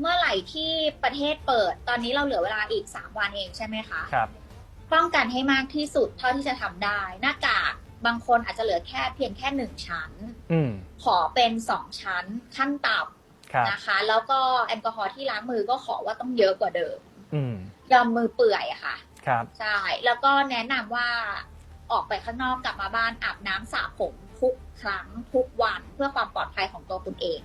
เมื่อไหร่ที่ประเทศเปิด ตอนนี้เราเหลือเวลาอีก3วันเองใช่ไหมคะครับ ป้องกันให้มากที่สุดเท่าที่จะทำได้ หน้ากากบางคนอาจจะเหลือแค่เพียงแค่หนึ่งชั้นอืมขอเป็นสองชั้นขั้นต่ครับำนะคะ แล้วก็แอลกอฮอล์ที่ล้างมือก็ขอว่าต้องเยอะกว่าเดิมอืมยอมมือเปื่อยอะค่ะ ครับใช่แล้วก็แนะนำว่าออกไปข้างนอกกลับมาบ้านอาบน้ำสระผมทุกครั้งทุกวันเพื่อความปลอดภัยของตัวคุณเอง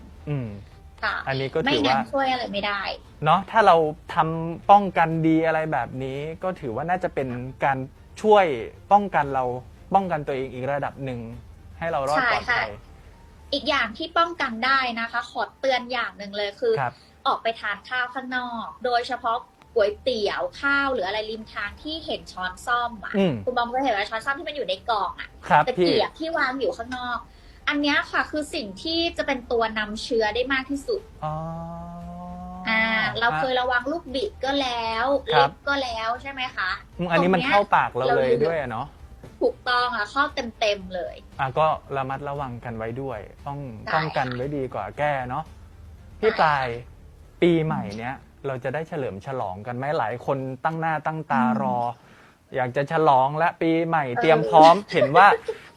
อืมค่ะอันนี้ก็ไม่ถืองั้ว่านช่วยอะไรไม่ได้เนาะถ้าเราทำป้องกันดีอะไรแบบนี้ ก็ถือว่าน่าจะเป็นการช่วยป้องกันเราป้องกันตัวเองอีกระดับหนึ่งให้เรารอดปลอดภัยอีกอย่างที่ป้องกันได้นะคะ ขอเตือนอย่างหนึ่งเลยคือครับออกไปทานข้าวข้างนอก โดยเฉพาะก๋วยเตี๋ยวข้าวหรืออะไรริมทางที่เห็นช้อนซ่อมอะอืมคุณบอมก็เห็นว่าช้อนซ่อมที่มันอยู่ในกล่องอะครับตะพี่เกียบที่วางอยู่ข้างนอก อันเนี้ยค่ะคือสิ่งที่จะเป็นตัวนำเชื้อได้มากที่สุด อ๋ออ่า เราเคยอะระวังลูกบิดก็แล้วครัเล็บบก็แล้วใช่ไหมคะอืมอันนี้มันตรงยเข้าปากเราเราเลยลืมด้วยอะเนาะถูกต้องอะเข้าเต็มๆเลย อะก็ระมัดระวังกันไว้ด้วยป้องใช่ป้องกันไว้ดีกว่าแก้เนาะพี่ใช่ ปลายปีใหม่เนี้ยเราจะได้เฉลิมฉลองกันไหมหลายคนตั้งหน้าตั้งตารอ อยากจะฉลองและปีใหม่เตรียมพร้อม เห็นว่า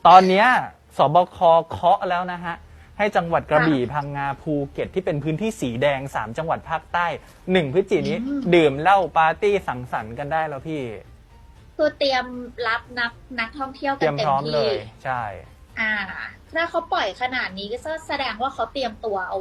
ตอนเนี้ย สบคเคาะแล้วนะฮะ ให้จังหวัดกระบี่พังงาภูเก็ตที่เป็นพื้นที่สีแดงสามจังหวัดภาคใต้หนึ่งพฤศจิกายนนี้อืมดื่มเหล้าปาร์ตี้สังสรรค์กันได้แล้วพี่ คือเตรียมรับนักนักท่องเที่ยวเตกัรีนยมเต็พมร้อมเลที่ยใช่ อ่า ถ้าเขาปล่อยขนาดนี้ก็แสดงว่าเขาเตรียมตัวเอาไว้